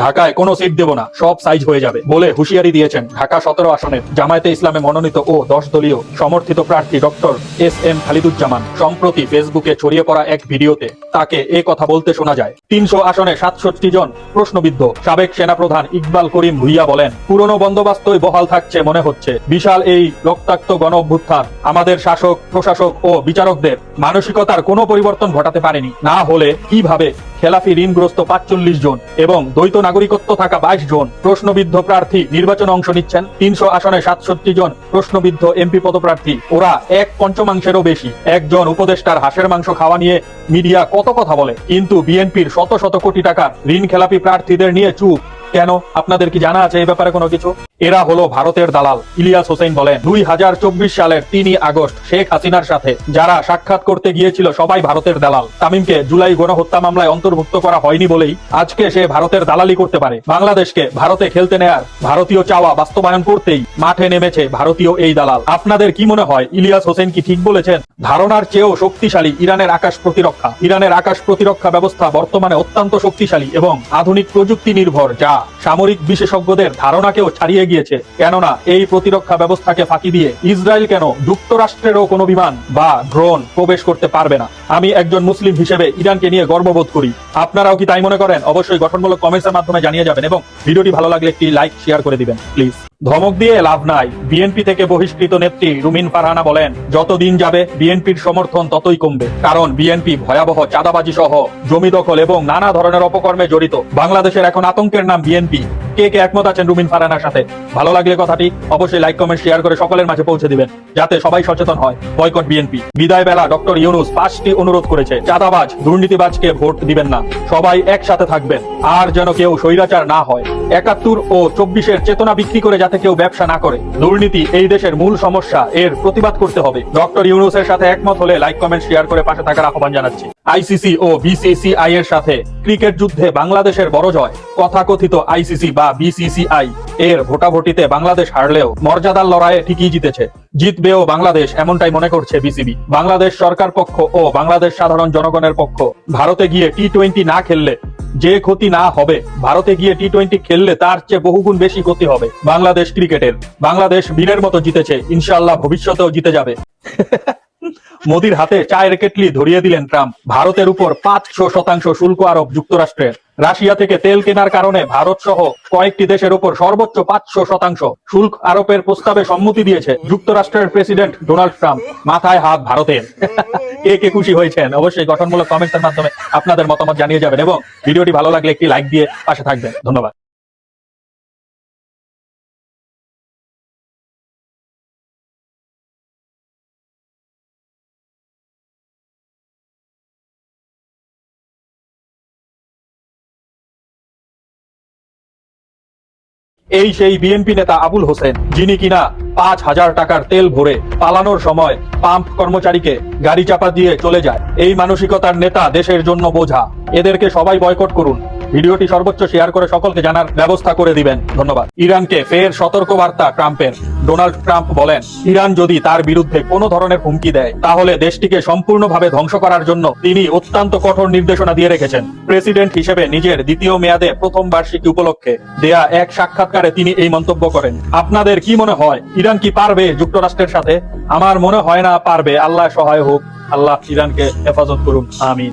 ঢাকায় কোনো সিট দেব না, সব সাইজ হয়ে যাবে, বলে হুঁশিয়ারি দিয়েছেন ঢাকা সতেরো আসনের জামায়াতে ইসলামে মনোনীত ও দশ দলীয় সমর্থিত প্রার্থী ডক্টর এস এম খালিদুজ্জামান। সম্প্রতি ফেসবুকে ছড়িয়ে পড়া এক ভিডিওতে তাকে এ কথা বলতে শোনা যায়। তিনশো আসনে সাতষট্টি জন প্রশ্নবিদ্ধ সাবেক সেনাপ্রধান ইকবাল করিম ভুইয়া বলেন, পুরনো বন্দোবস্তই বহাল থাকছে মনে হচ্ছে। বিশাল এই রক্তাক্ত গণ অভ্যুত্থান আমাদের শাসক, প্রশাসক ও বিচারকদের মানসিকতার কোনো পরিবর্তন ঘটাতে পারেনি। না হলে কীভাবে খেলাফি ঋণগ্রস্ত পাঁচচল্লিশ জন এবং দ্বৈত নাগরিকত্ব থাকা বাইশ জন প্রশ্নবিদ্ধ প্রার্থী নির্বাচনে অংশ নিচ্ছেন। তিনশো আসনে সাতষট্টি জন প্রশ্নবিদ্ধ এমপি পদপ্রার্থী। ওরা এক পঞ্চমাংশেরও বেশি। একজন উপদেষ্টার হাঁসের মাংস খাওয়া নিয়ে মিডিয়া কত কথা বলে। কিন্তু বিএনপির শত শত কোটি টাকা ঋণ খেলাপি প্রার্থীদের নিয়ে চুপ। কেন? আপনাদের কি জানা আছে এই ব্যাপারে কোনো কিছু? এরা হলো ভারতের দালাল। ইলিয়াস হোসেন বলেন, দুই হাজার চব্বিশ সালের তিনই আগস্ট শেখ হাসিনার সাথে যারা সাক্ষাৎ করতে গিয়েছিল সবাই ভারতের দালাল। তামিমকে জুলাই গণহত্যা মামলায় অন্তর্ভুক্ত করা হয়নি বলেই আজকে সে ভারতের দালালি করতে পারে। বাংলাদেশকে ভারতে খেলতে নেয়ার ভারতীয় চাওয়া বাস্তবায়ন করতেই মাঠে নেমেছে ভারতীয় এই দালাল। আপনাদের কি মনে হয়, ইলিয়াস হোসেন কি ঠিক বলেছেন? ধারণার চেয়েও শক্তিশালী ইরানের আকাশ প্রতিরক্ষা। ইরানের আকাশ প্রতিরক্ষা ব্যবস্থা বর্তমানে অত্যন্ত শক্তিশালী এবং আধুনিক প্রযুক্তি নির্ভর, যা সামরিক বিশেষজ্ঞদের ধারণাকেও ছাড়িয়ে গিয়েছে। কেননা, এই প্রতিরক্ষা ব্যবস্থাকে ফাঁকি দিয়ে ইসরায়েল কেন যুক্তরাষ্ট্রেরও কোনো বিমান বা ড্রোন প্রবেশ করতে পারবে না? আমি একজন মুসলিম হিসেবে ইরানকে নিয়ে গর্ববোধ করি। আপনারাও কি তাই মনে করেন? অবশ্যই গঠনমূলক কমেন্টসের মাধ্যমে জানিয়ে যাবেন এবং ভিডিওটি ভালো লাগলে একটি লাইক শেয়ার করে দিবেন প্লিজ ধমক দিয়ে লাভ নাই। বিএনপি থেকে বহিষ্কৃত নেত্রী রুমিন ফারহানা বলেন, যতদিন যাবে, বিএনপির সমর্থন ততই কমবে। কারণ বিএনপি ভয়াবহ চাঁদাবাজি সহ, জমি দখল এবং নানা ধরনের অপকর্মে জড়িত। বাংলাদেশের এখন আতঙ্কের নাম বিএনপি। কে কে একমত আছেন রুমিন ফারহানার সাথে? ভালো লাগলে কথাটি অবশ্যই লাইক কমেন্ট শেয়ার করে সকলের মাঝে পৌঁছে দিবেন, যাতে সবাই সচেতন হয়। বয়কট বিএনপি। বিদায় বেলা ডক্টর ইউনুস পাঁচটি অনুরোধ করেছে। চাঁদাবাজ, দুর্নীতিবাজকে ভোট দিবেন না। সবাই একসাথে থাকবেন। আর যেন কেউ স্বৈরাচার না হয়। একাত্তর ও চব্বিশের চেতনা বিক্রি করে যাতে কেউ ব্যবসা না করে। দুর্নীতি এই দেশের মূল সমস্যা। এর প্রতিবাদ করতে হবে। ডক্টর ইউনুসের সাথে একমত হলে লাইক কমেন্ট শেয়ার করে পাশে থাকার আহ্বান জানাচ্ছি। আইসিসি ও বিসিসিআই এর সাথে ক্রিকেট যুদ্ধে বাংলাদেশের বড় জয়। তথাকথিত আইসিসি বা বিসিসিআই এর ভোটাভুটিতে বাংলাদেশ হারলেও মর্যাদার লড়াইয়ে ঠিকই জিতেছে। জিতবেও বাংলাদেশ এমনটাই মনে করছে বিসিবি। বাংলাদেশ সরকার পক্ষ ও বাংলাদেশ সাধারণ জনগণের পক্ষ, ভারতে গিয়ে টি টোয়েন্টি না খেললে যে ক্ষতি না হবে, ভারতে গিয়ে টি টোয়েন্টি খেললে তার চেয়ে বহুগুণ বেশি ক্ষতি হবে বাংলাদেশ ক্রিকেটের। বাংলাদেশ বীরের মতো জিতেছে ইনশাল্লাহ ভবিষ্যতেও জিতে যাবে। মোদির হাতে চায়ের কেটলি ধরিয়ে দিলেন ট্রাম্প। ভারতের উপর পাঁচশো শতাংশ শুল্ক আরোপ যুক্তরাষ্ট্রের রাশিয়া থেকে তেল কেনার কারণে ভারত সহ কয়েকটি দেশের উপর সর্বোচ্চ পাঁচশো শতাংশ শুল্ক আরোপের প্রস্তাবে সম্মতি দিয়েছে যুক্তরাষ্ট্রের প্রেসিডেন্ট ডোনাল্ড ট্রাম্প। মাথায় হাত ভারতের। কে কে খুশি হয়েছেন? অবশ্যই গঠনমূলক কমেন্টের মাধ্যমে আপনাদের মতামত জানিয়ে যাবেন এবং ভিডিওটি ভালো লাগলে একটি লাইক দিয়ে পাশে থাকবেন। ধন্যবাদ। এই সেই বিএনপি নেতা আবুল হোসেন, যিনি কিনা পাঁচ হাজার টাকার তেল ভরে পালানোর সময় পাম্প কর্মচারীকে গাড়ি চাপা দিয়ে চলে যায়। এই মানসিকতার নেতা দেশের জন্য বোঝা। এদেরকে সবাই বয়কট করুন। ভিডিওটি সর্বোচ্চ শেয়ার করে সকলকে জানার ব্যবস্থা করে দিবেন। ধন্যবাদ। ইরানকে ফের সতর্ক বার্তা ট্রাম্পের। ডোনাল্ড ট্রাম্প বলেন, ইরান যদি তার বিরুদ্ধে কোনো ধরনের হুমকি দেয়, তাহলে দেশটিকে সম্পূর্ণভাবে ধ্বংস করার জন্য তিনি অত্যন্ত কঠোর নির্দেশনা দিয়ে রেখেছেন। প্রেসিডেন্ট হিসেবে নিজের দ্বিতীয় মেয়াদে প্রথম বার্ষিকী উপলক্ষে দেয়া এক সাক্ষাৎকারে তিনি এই মন্তব্য করেন, আপনাদের কি মনে হয়, ইরান কি পারবে যুক্তরাষ্ট্রের সাথে? আমার মনে হয় না পারবে। আল্লাহ সহায় হোক। আল্লাহ ইরানকে হেফাজত করুন। আমিন।